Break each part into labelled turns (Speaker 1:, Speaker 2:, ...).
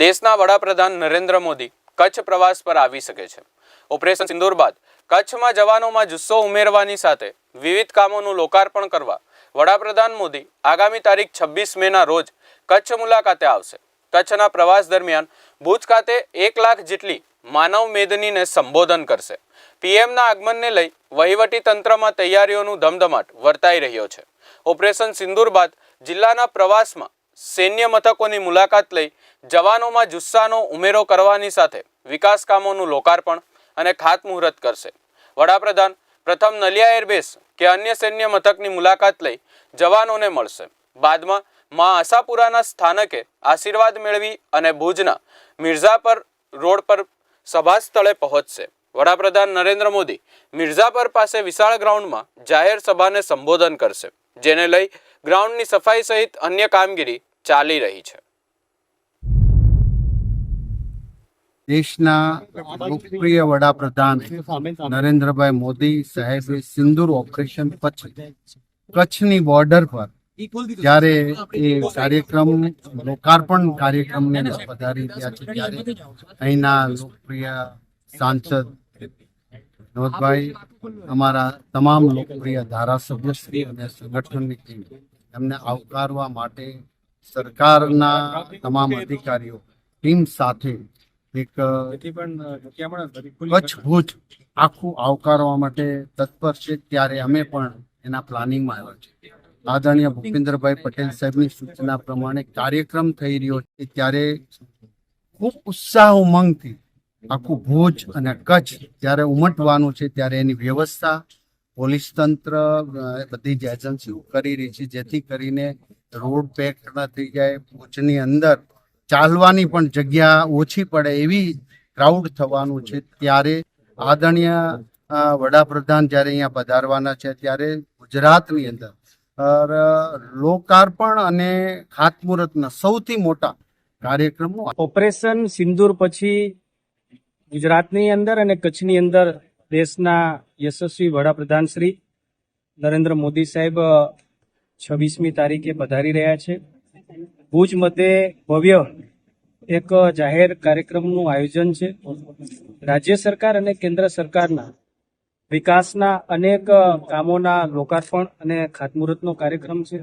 Speaker 1: દેશના વડાપ્રધાન નરેન્દ્ર મોદી કચ્છ પ્રવાસ પર આવી શકે છે. ઓપરેશન સિંદૂર બાદ કચ્છમાં જવાનોમાં જુસ્સો ઉમેરવાની સાથે વિવિધ કામોનું લોકાર્પણ કરવા વડાપ્રધાન મોદી આગામી તારીખ છવ્વીસ મેના રોજ કચ્છ મુલાકાતે આવશે. કચ્છના પ્રવાસ દરમિયાન ભુજ ખાતે એક લાખ જેટલી માનવ મેદનીને સંબોધન કરશે. પીએમના આગમનને લઈ વહીવટી તંત્રમાં તૈયારીઓનું ધમધમાટ વર્તાઈ રહ્યો છે. ઓપરેશન સિંદૂર બાદ જિલ્લાના પ્રવાસમાં સૈન્ય મથકોની મુલાકાત લઈ જવાનોમાં જુસ્સાનો ઉમેરો કરવાની સાથે વિકાસ કામોનું લોકાર્પણ અને ખાતમુહૂર્ત કરશે. વડાપ્રધાન પ્રથમ નલિયા એરબેસ કે અન્ય સૈન્ય મથકની મુલાકાત લઈ જવાનોને મળશે. બાદમાં મા આશાપુરાના સ્થાનકે આશીર્વાદ મેળવી અને ભુજના મિર્ઝાપર રોડ પર સભા સ્થળે પહોંચશે. વડાપ્રધાન નરેન્દ્ર મોદી મિર્ઝાપર પાસે વિશાળ ગ્રાઉન્ડમાં જાહેર સભાને સંબોધન કરશે, જેને લઈ ગ્રાઉન્ડની સફાઈ સહિત અન્ય કામગીરી ચાલી રહી છે.
Speaker 2: દેશના લોકપ્રિય વડાપ્રધાન નરેન્દ્રભાઈ મોદી સાહેબે સિંદુર ઓપરેશન પછી કચ્છની બોર્ડર પર જ્યારે એ કાર્યક્રમ લોકાર્પણ કાર્યક્રમને પધારી રહ્યા છે, ત્યારે અહીંના લોકપ્રિય સાંસદ નોતભાઈ અમારા તમામ લોકપ્રિય ધારાસભ્યશ્રી અને સંગઠનની ટીમ એમને આવકારવા માટે સરકારના તમામ અધિકારીઓ ટીમ સાથે એક કચ્છ ભુજ આખું આવકારવા માટે તત્પર છે ત્યારે અમે પણ એના પ્લાનિંગમાં આવ્યા છે આદરણીય ભૂપેન્દ્રભાઈ પટેલ સાહેબની સૂચના પ્રમાણે કાર્યક્રમ થઈ રહ્યો છે ત્યારે ખૂબ ઉત્સાહ ઉમંગથી આખું ભુજ અને કચ્છ જ્યારે ઉમટવાનું છે ત્યારે એની વ્યવસ્થા પોલીસ તંત્ર બધી જ એજન્સીઓ કરી રહી છે જેથી કરીને રોડ પેક ના થઈ જાય ભુજની અંદર ચાલવાની પણ જગ્યા ઓછી પડે એવી ક્રાઉડ થવાનું છે. ત્યારે આદરણીય વડાપ્રધાન જ્યારે અહીંયા પધારવાના છે, ત્યારે ગુજરાતની અંદર લોકાર્પણ અને ખાતમુહૂર્તના સૌથી મોટા કાર્યક્રમો
Speaker 3: ઓપરેશન સિંદૂર પછી ગુજરાતની અંદર અને કચ્છની અંદર દેશના યશસ્વી વડાપ્રધાન શ્રી નરેન્દ્ર મોદી સાહેબ છવ્વીસમી તારીખે પધારી રહ્યા છે. ભુજ મધ્યે ભવ્ય એક જાહેર કાર્યક્રમનું આયોજન છે. રાજ્ય સરકાર અને કેન્દ્ર સરકારના વિકાસના અનેક કામોના લોકાર્પણ અને ખાતમુહૂર્તનો કાર્યક્રમ છે.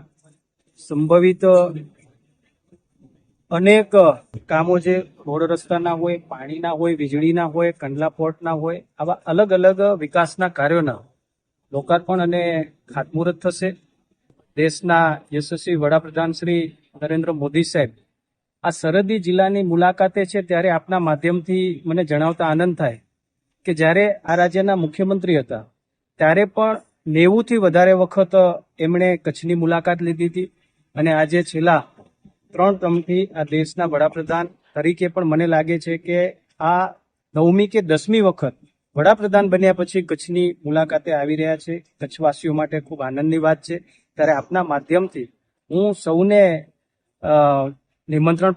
Speaker 3: સંભવિત અનેક કામો જે રોડ રસ્તાના હોય, પાણીના હોય, વીજળીના હોય, કંડલા પોર્ટના હોય, આવા અલગ અલગ વિકાસના કાર્યોના લોકાર્પણ અને ખાતમુહૂર્ત થશે. દેશના યશસ્વી વડાપ્રધાન શ્રી નરેન્દ્ર મોદી સાહેબ, આ સરહદી જિલ્લાની મુલાકાતે છે ત્યારે આપના માધ્યમથી મને જણાવતા આનંદ થાય કે જ્યારે આ રાજ્યના મુખ્યમંત્રી હતા, ત્યારે પણ નેવુંથી વધારે વખત એમણે કચ્છની મુલાકાત લીધી હતી અને આજે છેલ્લા ત્રણ ટર્મથી આ દેશના વડાપ્રધાન તરીકે પણ મને લાગે છે કે આ નવમી કે દસમી વખત વડાપ્રધાન બન્યા પછી કચ્છની મુલાકાતે આવી રહ્યા છે. કચ્છવાસીઓ માટે ખૂબ આનંદની વાત છે. ત્યારે આપના માધ્યમથી હું સૌને નિમંત્રણ